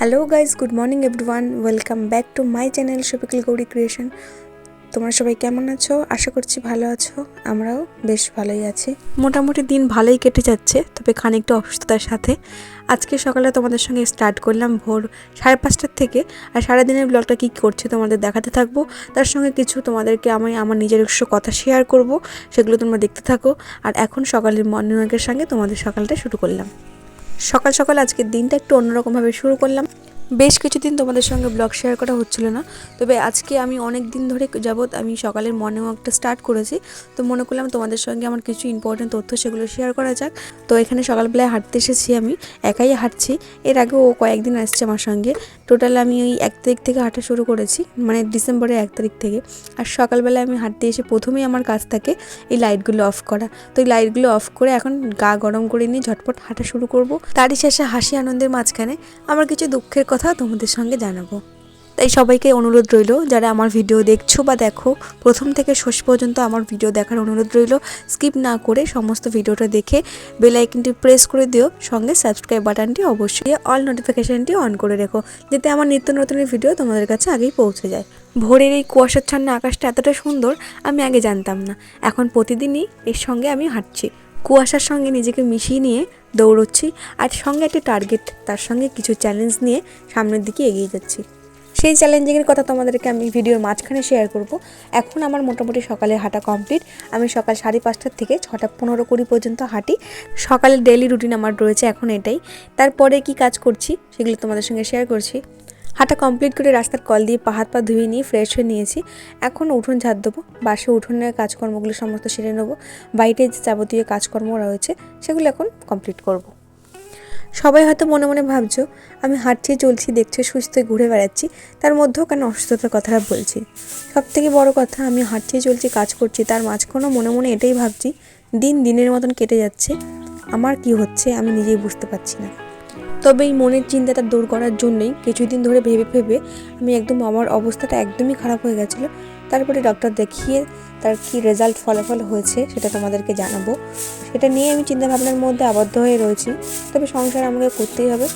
Hello guys good morning everyone welcome back to my channel Shafikul Gouri creation তোমরা সবাই কেমন আছো? আশা করছি ভালো আছো। আমরাও বেশ ভালোই আছি। মোটামুটি দিন ভালোই কেটে যাচ্ছে, তবে খানিকটা অসুস্থতার সাথে। আজকে সকালে তোমাদের সঙ্গে স্টার্ট করলাম ভোর সাড়ে পাঁচটার থেকে। আর সারাদিনের ব্লগটা কী করছে তোমাদের দেখাতে থাকব। তার সঙ্গে কিছু তোমাদেরকে আমি আমার নিজের নিজস্ব কথা শেয়ার করব, সেগুলো তোমরা দেখতে থাকো। আর এখন সকালের মর্নিং ওয়াকের সঙ্গে তোমাদের সকালটা শুরু করলাম। সকাল সকাল আজকের দিনটা একটু অন্যরকমভাবে শুরু করলাম। বেশ কিছুদিন তোমাদের সঙ্গে ব্লগ শেয়ার করা হচ্ছিল না, তবে আজকে আমি অনেক দিন ধরে যাবৎ আমি সকালের মর্নিং ওয়াকটা স্টার্ট করেছি, তো মনে করলাম তোমাদের সঙ্গে আমার কিছু ইম্পর্টেন্ট তথ্য সেগুলো শেয়ার করা যাক। তো এখানে সকালবেলায় হাঁটতে এসেছি আমি, একাই হাঁটছি, এর আগে ও কয়েকদিন আসছে আমার সঙ্গে। টোটাল আমি ওই এক তারিখ থেকে হাঁটা শুরু করেছি মানে ডিসেম্বরের এক তারিখ থেকে। আর সকালবেলায় আমি হাঁটতে এসে প্রথমেই আমার কাজ থাকে এই লাইটগুলো অফ করা। তো এই লাইটগুলো অফ করে এখন গা গরম করে নিয়ে ঝটপট হাঁটা শুরু করব। তারই শেষে হাসি আনন্দের মাঝখানে আমার কিছু দুঃখের কথা তোমাদের সঙ্গে জানাব। তাই সবাইকে অনুরোধ রইল, যারা আমার ভিডিও দেখছ বা দেখো, প্রথম থেকে শেষ পর্যন্ত আমার ভিডিও দেখার অনুরোধ রইল, স্কিপ না করে সমস্ত ভিডিওটা দেখে বেল আইকনটি প্রেস করে দিও, সঙ্গে সাবস্ক্রাইব বাটনটি অবশ্যই অল নোটিফিকেশানটি অন করে রেখো, যাতে আমার নিত্য নতুনের ভিডিও তোমাদের কাছে আগেই পৌঁছে যায়। ভোরের এই কুয়াশাচ্ছন্ন আকাশটা এতটা সুন্দর, আমি আগে জানতাম না। এখন প্রতিদিনই এর সঙ্গে আমি হাঁটছি। কুয়াশার সঙ্গে নিজেকে মিশিয়ে নিয়ে দৌড়চ্ছি আর সঙ্গে একটা টার্গেট তার সঙ্গে কিছু চ্যালেঞ্জ নিয়ে সামনের দিকে এগিয়ে যাচ্ছি। সেই চ্যালেঞ্জিংয়ের কথা তোমাদেরকে আমি ভিডিওর মাঝখানে শেয়ার করব। এখন আমার মোটামুটি সকালে হাঁটা কমপ্লিট আমি সকাল সাড়ে পাঁচটার থেকে ছটা পনেরো কুড়ি পর্যন্ত হাঁটি। সকালের ডেলি রুটিন আমার রয়েছে এখন এটাই। তারপরে কি কাজ করছি সেগুলো তোমাদের সঙ্গে শেয়ার করছি। হাঁটা কমপ্লিট করে রাস্তার কল দিয়ে পা হাত পা ধুয়ে নিয়ে ফ্রেশ হয়ে নিয়েছি। এখন উঠোন ঝাড় দেবো, বাসে উঠোনের কাজকর্মগুলো সমস্ত সেরে নেব। বাড়িতে যে যাবতীয় কাজকর্ম রয়েছে, সেগুলো এখন কমপ্লিট করব। সবাই হয়তো মনে মনে ভাবছ, আমি হাঁটছি, চলছি, দেখছ, সুস্থ ঘুরে বেড়াচ্ছি, তার মধ্যেও কেন অসুস্থতার কথাটা বলছি? সব থেকে বড় কথা, আমি হাঁটছি, চলছি, কাজ করছি, তার মাঝখানেও মনে মনে এটাই ভাবছি, দিন দিনের মতন কেটে যাচ্ছে, আমার কি হচ্ছে আমি নিজেই বুঝতে পারছি না। তবে এই মনের চিন্তাটা দূর করার জন্যই কিছুদিন ধরে ভেবে ভেবে আমি একদম আমার অবস্থাটা একদমই খারাপ হয়ে গেছিল। তারপরে ডক্টর দেখিয়ে তার কি রেজাল্ট ফলাফল হয়েছে সেটা তোমাদেরকে জানাব। সেটা নিয়ে আমি চিন্তা ভাবনার মধ্যে আবদ্ধ হয়ে রয়েছি। তবে সংসার আমাকে করতেই হবে।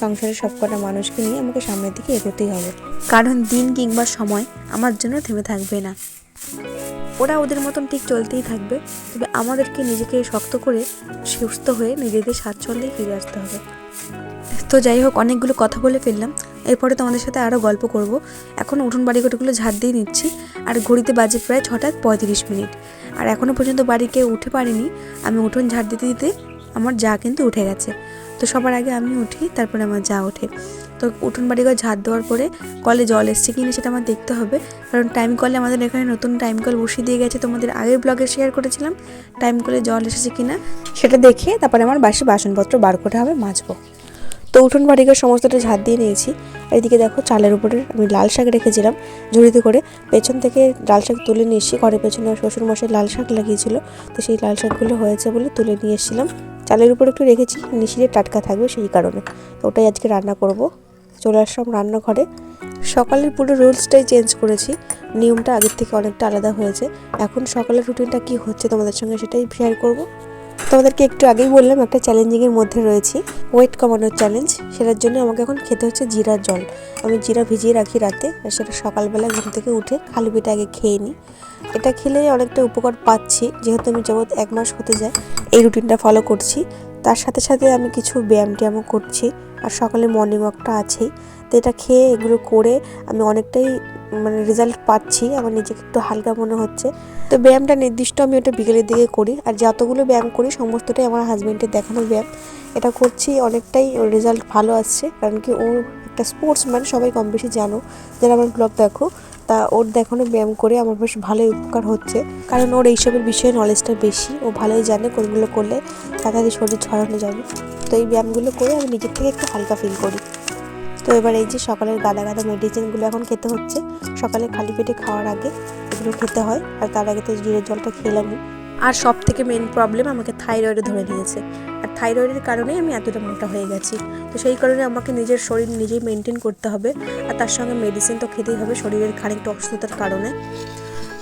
সংসারের সবকটা মানুষকে নিয়ে আমাকে সামনের দিকে এগোতেই হবে। কারণ দিন কিংবা সময় আমার জন্য থেমে থাকবে না। ওরা ওদের মতন ঠিক চলতেই থাকবে। তবে আমাদেরকে নিজেকে শক্ত করে সুস্থ হয়ে নিজেদের স্বাচ্ছন্দ্যেই ফিরে আসতে হবে। তো যাই হোক, অনেকগুলো কথা বলে ফেললাম। এরপরে তোমাদের সাথে আরও গল্প করব। এখন উঠোন বাড়িঘরগুলো ঝাড় দিয়ে নিচ্ছি, আর ঘড়িতে বাজে প্রায় ছটা পঁয়ত্রিশ মিনিট। আর এখনও পর্যন্ত বাড়ি কেউ উঠে পারিনি। আমি উঠোন ঝাড় দিতে দিতে আমার যা কিন্তু উঠে গেছে। তো সবার আগে আমি উঠি, তারপরে আমার যা ওঠে। তো উঠোন বাড়িঘর ঝাড় দেওয়ার পরে কলে জল এসছে কিনা সেটা আমার দেখতে হবে। কারণ টাইম কলে আমাদের এখানে নতুন টাইম কল বসিয়ে দিয়ে গেছে। তোমাদের আগের ব্লগে শেয়ার করেছিলাম। টাইম কলে জল এসেছে কিনা সেটা দেখে তারপরে আমার বাসি বাসনপত্র বার করতে হবে, মাজবো। তো উঠোন বাড়িঘর সমস্তটা ঝাঁট দিয়ে নিয়েছি। আর এদিকে দেখো চালের উপরে আমি লাল শাক রেখেছিলাম, ঝুড়িতে করে। পেছন থেকে লাল শাক তুলে নিয়ে এসেছি, ঘরের পেছনে শ্বশুর মশাই লাল শাক লাগিয়েছিল। তো সেই লাল শাকগুলো হয়েছে বলে তুলে নিয়ে এসেছিলাম। চালের উপরে একটু রেখেছি, নিশিরে টাটকা থাকবে সেই কারণে। তো ওটাই আজকে রান্না করব। চলে আসলাম রান্নাঘরে। সকালের পুরো রুলসটাই চেঞ্জ করেছি। নিয়মটা আগের থেকে অনেকটা আলাদা হয়েছে। এখন সকালের রুটিনটা কি হচ্ছে তোমাদের সঙ্গে সেটাই শেয়ার করব। তোমাদেরকে একটু আগেই বললাম, একটা চ্যালেঞ্জিংয়ের মধ্যে রয়েছি। ওয়েট কমানোর চ্যালেঞ্জ সেটার জন্য আমাকে এখন খেতে হচ্ছে জিরার জল। আমি জিরা ভিজিয়ে রাখি রাতে, আর সেটা সকালবেলা ঘুম থেকে উঠে খালি পেটে আগে খেয়ে নিই। এটা খেলে অনেকটা উপকার পাচ্ছি, যেহেতু আমি যাবৎ এক মাস হতে যায়, এই রুটিনটা ফলো করছি। তার সাথে সাথে আমি কিছু ব্যায়াম ট্যায়ামও করছি, আর সকালে মর্নিং ওয়াকটা আছেই। তো এটা খেয়ে এগুলো করে আমি অনেকটাই মানে রেজাল্ট পাচ্ছি আমার নিজেকে একটু হালকা মনে হচ্ছে। তো ব্যায়ামটা নির্দিষ্ট আমি ওটা বিকেলের দিকে করি, আর যতগুলো ব্যায়াম করি সমস্তটাই আমার হাজব্যান্ডের দেখানো ব্যায়াম। এটা করছি অনেকটাই রেজাল্ট ভালো আসছে, কারণ কি ও একটা স্পোর্টসম্যান সবাই কম বেশি জানো। যারা আমার ব্লগ দেখো, তা ওর দেখানো ব্যায়াম করে আমার বেশ ভালোই উপকার হচ্ছে। কারণ ওর এইসবের বিষয়ে নলেজটা বেশি, ও ভালোই জানে কোনগুলো করলে তাড়াতাড়ি শরীর ছড়ানো যাবে। তো এই ব্যায়ামগুলো করে আমি নিজের থেকে একটু হালকা ফিল করি। তো এবার এই যে সকালের গাদা গাদা মেডিসিনগুলো এখন খেতে হচ্ছে। সকালে খালি পেটে খাওয়ার আগে এগুলো খেতে হয়, আর তার আগে তো জিরের জলটা খেলামই আর সব থেকে মেন প্রবলেম আমাকে থাইরয়েডে ধরে নিয়েছে। আর থাইরয়েডের কারণেই আমি এতটা মোটা হয়ে গেছি। তো সেই কারণে আমাকে নিজের শরীর নিজেই মেনটেন করতে হবে। আর তার সঙ্গে মেডিসিন তো খেতেই হবে, শরীরের খানিকটা অসুস্থতার কারণে।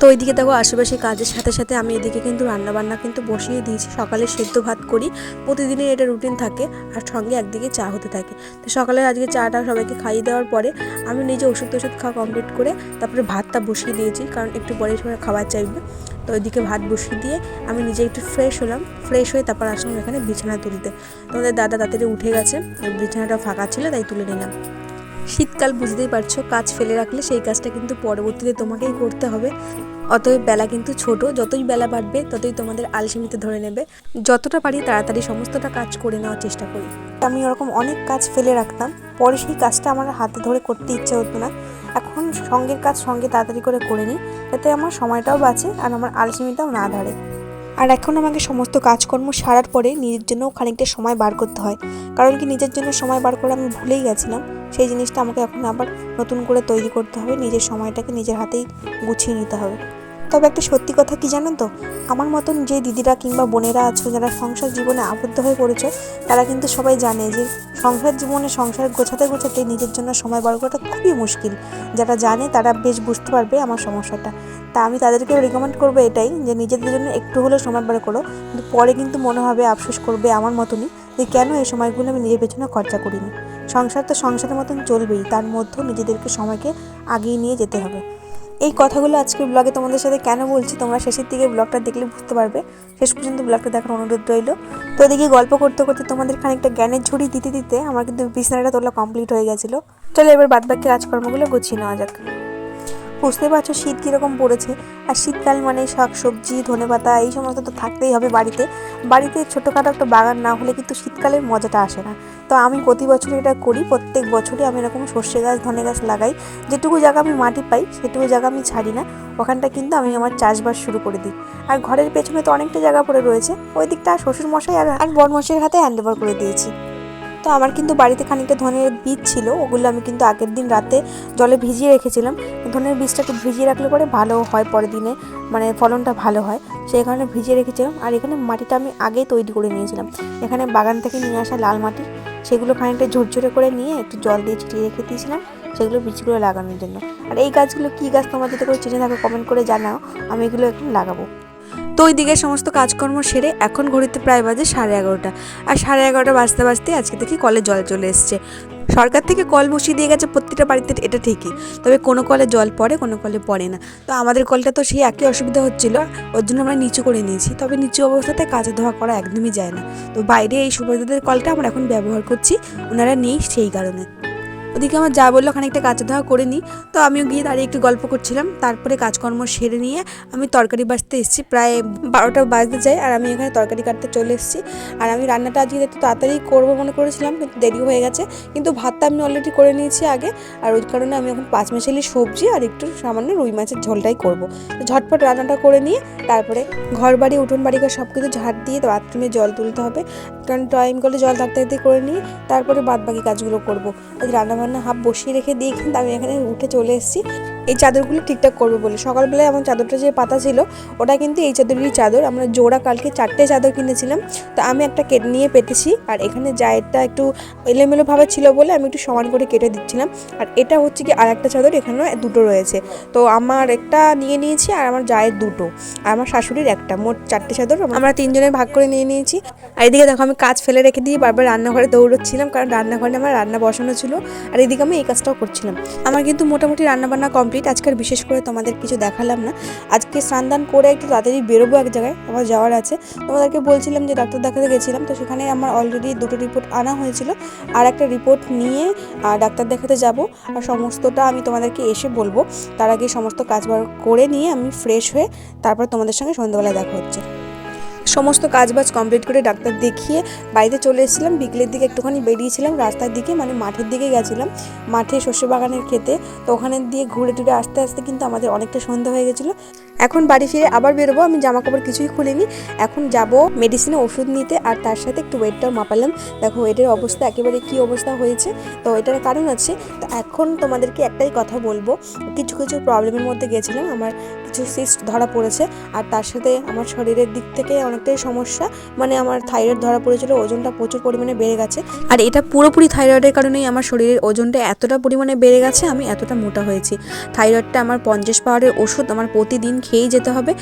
তো ওইদিকে দেখো আশেপাশে কাজের সাথে সাথে আমি এদিকে কিন্তু রান্না বান্না কিন্তু বসিয়ে দিয়েছি। সকালে সেদ্ধ ভাত করি প্রতিদিনই এটা রুটিন থাকে আর সঙ্গে একদিকে চা হতে থাকে। তো সকালে আজকে চাটা সবাইকে খাইয়ে দেওয়ার পরে আমি নিজে ওষুধ টষুধ খাওয়া কমপ্লিট করে তারপরে ভাতটা বসিয়ে দিয়েছি, কারণ একটু পরে সবাই খাবার চাইবে। তো ওইদিকে ভাত বসিয়ে দিয়ে আমি নিজে একটু ফ্রেশ হলাম। ফ্রেশ হয়ে তারপর আসলাম এখানে বিছানা তুলতে। তোমাদের দাদা তাড়াতাড়ি উঠে গেছে, বিছানাটা ফাঁকা ছিল তাই তুলে নিলাম। শীতকাল বুঝতেই পারছ, কাজ ফেলে রাখলে সেই কাজটা কিন্তু পরবর্তীতে তোমাকেই করতে হবে। অতএব বেলা কিন্তু ছোট, যতই বেলা বাড়বে ততই তোমাদের আলসেমিতে ধরে নেবে। যতটা পারি তাড়াতাড়ি সমস্তটা কাজ করে নেওয়ার চেষ্টা করি। আমি ওরকম অনেক কাজ ফেলে রাখতাম, পরে সেই কাজটা আমার হাতে ধরে করতে ইচ্ছে হতো না। এখন সঙ্গের কাজ সঙ্গে তাড়াতাড়ি করে করে নিই, যাতে আমার সময়টাও বাঁচে আর আমার আলসেমিটাও না ধরে। আর এখন আমাকে সমস্ত কাজকর্ম সারার পরে নিজের জন্যও খানিকটা সময় বার করতে হয়। কারণ কি নিজের জন্য সময় বার করে আমি ভুলেই গেছিলাম। সেই জিনিসটা আমাকে এখন আবার নতুন করে তৈরি করতে হবে, নিজের সময়টাকে নিজের হাতেই গুছিয়ে নিতে হবে। তবে একটা সত্যি কথা কি জানেন তো? আমার মতন যে দিদিরা কিংবা বোনেরা আছো, যারা সংসার জীবনে আবদ্ধ হয়ে পড়েছে, তারা কিন্তু সবাই জানে যে সংসার জীবনে সংসার গোছাতে গোছাতে নিজের জন্য সময় বার করাটা খুবই মুশকিল। যারা জানে তারা বেশ বুঝতে পারবে আমার সমস্যাটা। তা আমি তাদেরকেও রেকমেন্ড করব এটাই যে নিজেদের জন্য একটু হলেও সময় বার করো। কিন্তু পরে কিন্তু মনে হবে আফসোস করবে আমার মতনই যে কেন এই সময়গুলো আমি নিজের পেছনে খরচা করিনি। সংসার তো সংসারের মতন চলবেই, তার মধ্যেও নিজেদেরকে সময়কে আগিয়ে নিয়ে যেতে হবে। এই কথাগুলো আজকের ব্লগে তোমাদের সাথে কেন বলছি? তোমরা শেষের দিকে ব্লগটা দেখলে বুঝতে পারবে। শেষ পর্যন্ত ব্লগটা দেখার অনুরোধ রইল। তো এদিকে গল্প করতে করতে তোমাদের খানিকটা জ্ঞানের ঝুড়ি দিতে দিতে আমার কিন্তু বিছানাটা তোলা কমপ্লিট হয়ে গেছিল। চলো এবার বাদবাকি কাজকর্মগুলো গুছিয়ে নেওয়া যাক। বুঝতে পারছ শীত কীরকম পড়েছে? আর শীতকাল মানে শাক সবজি, ধনে পাতা, এই সমস্ত তো থাকতেই হবে বাড়িতে। বাড়িতে ছোটোখাটো একটা বাগান না হলে কিন্তু শীতকালের মজাটা আসে না। তো আমি প্রতি বছর এটা করি, প্রত্যেক বছরই আমি এরকম সর্ষে গাছ, ধনে গাছ লাগাই। যেটুকু জায়গা আমি মাটি পাই, সেটুকু জায়গা আমি ছাড়ি না। ওখানটা কিন্তু আমি আমার চাষবাস শুরু করে দিই। আর ঘরের পেছনে তো অনেকটা জায়গা পড়ে রয়েছে, ওই দিকটা শ্বশুর মশাই আর আর বড় মশাইয়ের হাতে হ্যান্ড ওভার করে দিয়েছি। তো আমার কিন্তু বাড়িতে খানিকটা ধনের বীজ ছিল, ওগুলো আমি কিন্তু আগের দিন রাতে জলে ভিজিয়ে রেখেছিলাম। ধনের বীজটা একটু ভিজিয়ে রাখলে পরে ভালো হয় পরের দিনে মানে ফলনটা ভালো হয়। সেই কারণে ভিজিয়ে রেখেছিলাম। আর এখানে মাটিটা আমি আগেই তৈরি করে নিয়েছিলাম। এখানে বাগান থেকে নিয়ে আসা লাল মাটি, সেগুলো খানিকটা ঝরঝরে করে নিয়ে একটু জল দিয়ে ছিটিয়ে রেখে দিয়েছিলাম সেগুলো বীজগুলো লাগানোর জন্য। আর এই গাছগুলো কী গাছ তোমরা যদি করে চিনে থাকো কমেন্ট করে জানাও। আমি এগুলো একটু লাগাবো। তো ওই দিকে সমস্ত কাজকর্ম সেরে এখন ঘড়িতে প্রায় বাজে সাড়ে এগারোটা। আর সাড়ে এগারোটা বাজতে বাজতে আজকে দেখি কলে জল চলে এসছে। সরকার থেকে কল বসিয়ে দিয়ে গেছে প্রত্যেকটা বাড়িতে, এটা ঠিকই। তবে কোনো কলে জল পড়ে, কোনো কলে পড়ে না। তো আমাদের কলটা তো সেই একই অসুবিধা হচ্ছিল, ওর জন্য আমরা নিচু করে নিয়েছি। তবে নিচু অবস্থাতে কাজে ধোয়া করা একদমই যায় না। তো বাইরে এই সুবিধাদের কলটা আমরা এখন ব্যবহার করছি, ওনারা নেই সেই কারণে। ওদিকে আমার যা বলল খানিকটা কাঁচা ধোয়া করে নিই। তো আমিও গিয়ে দাঁড়িয়ে একটু গল্প করছিলাম। তারপরে কাজকর্ম সেরে নিয়ে আমি তরকারি বাছতে এসেছি। প্রায় বারোটা বাজতে যাই আর আমি এখানে তরকারি কাটতে চলে এসেছি। আর আমি রান্নাটা আজকে একটু তাড়াতাড়ি করব মনে করেছিলাম, কিন্তু দেরি হয়ে গেছে। কিন্তু ভাতটা আমি অলরেডি করে নিয়েছি আগে। আর ওই কারণে আমি এখন পাঁচ মেশালি সবজি আর একটু সামান্য রুই মাছের ঝোলটাই করব। ঝটপট রান্নাটা করে নিয়ে তারপরে ঘর বাড়ি উঠোন বাড়ি সব কিছু ঝাড় দিয়ে বাথরুমে জল তুলতে হবে। কারণ টাইম করলে জল থাকতে থাকতে করে নিয়ে তারপরে বাদ বাকি কাজগুলো করব। রান্না বান্না হাফ বসিয়ে রেখে দিয়ে কিন্তু আমি এখানে উঠে চলে এসেছি। এই চাদরগুলো ঠিকঠাক করব বলে। সকালবেলায় আমার চাদরটা যে পাতা ছিল, ওটা কিন্তু এই চাদরেরই চাদর। আমরা জোড়া কালকে চারটে চাদর কিনেছিলাম। তো আমি একটা কেটে নিয়ে পেতেছি। আর এখানে জায়েরটা একটু এলোমেলোভাবে ছিল বলে আমি একটু সমান করে কেটে দিচ্ছিলাম। আর এটা হচ্ছে কি আর একটা চাদর, এখানেও দুটো রয়েছে। তো আমার একটা নিয়ে নিয়েছি আর আমার জায়ের দুটো। আর আমার শাশুড়ির একটা। মোট চারটে চাদর আমরা তিনজনের ভাগ করে নিয়ে নিয়েছি। আর এদিকে দেখো, আমি কাজ ফেলে রেখে দিয়ে বারবার রান্নাঘরে দৌড়চ্ছিলাম। কারণ রান্নাঘরে আমার রান্না বসানো ছিল। আর এদিকে আমি এই কাজটাও করছিলাম। আমার কিন্তু মোটামুটি রান্নাবান্না কমপ্লিট আজকের বিশেষ করে তোমাদের কিছু দেখালাম না। আজকে স্নান করে একটু তাড়াতাড়ি বেরোবো এক জায়গায়, আমার যাওয়ার আছে। তোমাদেরকে বলছিলাম যে ডাক্তার দেখাতে গেছিলাম, তো সেখানে আমার অলরেডি দুটো রিপোর্ট আনা হয়েছিল, আর একটা রিপোর্ট নিয়ে ডাক্তার দেখাতে যাব। আর সমস্তটা আমি তোমাদেরকে এসে বলব। তার আগে সমস্ত কাজবার করে নিয়ে আমি ফ্রেশ হয়ে তারপর তোমাদের সঙ্গে সন্ধ্যাবেলায় দেখা হচ্ছে। সমস্ত কাজবাজ কমপ্লিট করে ডাক্তার দেখিয়ে বাড়িতে চলে এসেছিলাম। বিকেলের দিকে একটুখানি বেরিয়েছিলাম, রাস্তার দিকে মানে মাঠের দিকে গেছিলাম। মাঠে শস্য বাগানের খেতে তো ওখানে দিয়ে ঘুরে টুরে আস্তে আস্তে কিন্তু আমাদের অনেকটা সন্ধ্যা হয়ে গেছিল। এখন বাড়ি ফিরে আবার বেরোবো, আমি জামা কাপড় কিছুই খুলিনি। এখন যাব মেডিসিনে ওষুধ নিতে, আর তার সাথে একটু ওয়েটটাও মাপালাম। দেখো ওয়েটের অবস্থা, একেবারে কি অবস্থা হয়েছে? তো এটার কারণ আছে, তো এখন তোমাদেরকে একটাই কথা বলব, কিছু কিছু প্রবলেমের মধ্যে গেছিলাম, আমার কিছু সিস্ট ধরা পড়েছে, আর তার সাথে আমার শরীরের দিক থেকে অনেকটাই সমস্যা মানে আমার থাইরয়েড ধরা পড়েছিল, ওজনটা প্রচুর পরিমাণে বেড়ে গেছে। আর এটা পুরোপুরি থাইরয়েডের কারণেই আমার শরীরের ওজনটা এতটা পরিমাণে বেড়ে গেছে, আমি এতটা মোটা হয়েছি। থাইরয়েডটা আমার পঞ্চাশ পাওয়ারের ওষুধ, আমার প্রতিদিন খেয়েই যেতে হবে।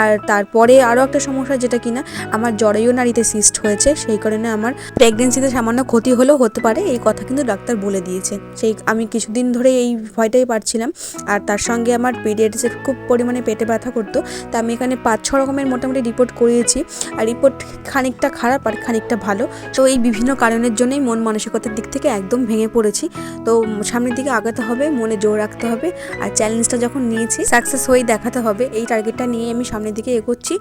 আর তারপরে আরও একটা সমস্যা যেটা কিনা, আমার জরায়ু নারীতে সিস্ট হয়েছে, সেই কারণে আমার প্রেগনেন্সিতে সামান্য ক্ষতি হলেও হতে পারে, এই কথা কিন্তু ডাক্তার বলে দিয়েছে। সেই আমি কিছুদিন ধরে এই ভয়টাই পাচ্ছিলাম। আর তার সঙ্গে আমার পিরিয়ডসের খুব পরিমাণে পেটে ব্যথা করতো, তা আমি এখানে পাঁচ ছ রকমের মোটামুটি রিপোর্ট করিয়েছি। আর রিপোর্ট খানিকটা খারাপ আর খানিকটা ভালো। তো এই বিভিন্ন কারণের জন্যই মন মানসিকতার দিক থেকে একদম ভেঙে পড়েছি। তো সামনের দিকে আগাতে হবে, মনে জোর রাখতে হবে। আর চ্যালেঞ্জটা যখন নিয়েছি সাকসেস হয়েই দেখাতে হবে। এই টার্গেটটা নিয়ে আমি সামনের দিকে এগোচ্ছি।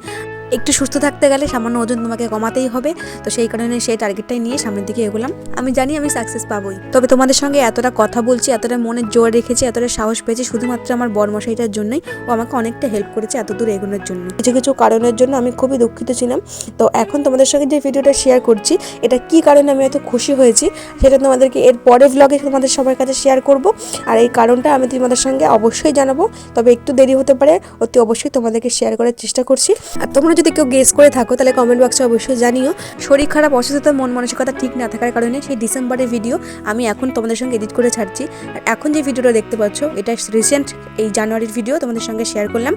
একটু সুস্থ থাকতে গেলে সামান্য ওজন তোমাকে কমাতেই হবে। তো সেই কারণে সেই টার্গেটটাই নিয়ে সামনের দিকে এগোলাম। আমি জানি আমি সাকসেস পাবোই। তবে তোমাদের সঙ্গে এতটা কথা বলছি, এতটা মনে জোর রেখেছি, এতটা সাহস পেয়েছি শুধুমাত্র আমার বরমশাইটার জন্যই। ও আমাকে অনেকটা হেল্প করেছে এত দূর এগোনোর জন্য। কিছু কিছু কারণের জন্য আমি খুবই দুঃখিত ছিলাম। তো এখন তোমাদের সঙ্গে যে ভিডিওটা শেয়ার করছি, এটা কি কারণে আমি এত খুশি হয়েছি, সেটা তোমাদেরকে এর পরের ব্লগে তোমাদের সবার কাছে শেয়ার করব। আর এই কারণটা আমি তোমাদের সঙ্গে অবশ্যই জানাব। তবে একটু দেরি হতে পারে, অতি অবশ্যই তোমাদেরকে শেয়ার করার চেষ্টা করছি। আর তোমরা যদি কেউ গেস করে থাকো, তাহলে কমেন্ট বক্সে অবশ্যই জানিও। শরীর খারাপ, অসুস্থতা, মন মানসিকতা ঠিক না থাকার কারণে সেই ডিসেম্বরের ভিডিও আমি এখন তোমাদের সঙ্গে এডিট করে ছাড়ছি। আর এখন যে ভিডিওটা দেখতে পাচ্ছ, এটা রিসেন্ট এই জানুয়ারির ভিডিও তোমাদের সঙ্গে শেয়ার করলাম।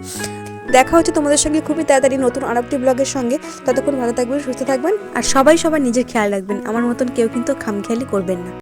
দেখা হচ্ছে তোমাদের সঙ্গে খুবই তাড়াতাড়ি নতুন আর একটি ব্লগের সঙ্গে। ততক্ষণ ভালো থাকবেন, সুস্থ থাকবেন, আর সবাই সবার নিজের খেয়াল রাখবেন। আমার মতন কেউ কিন্তু খামখেয়ালি করবেন না।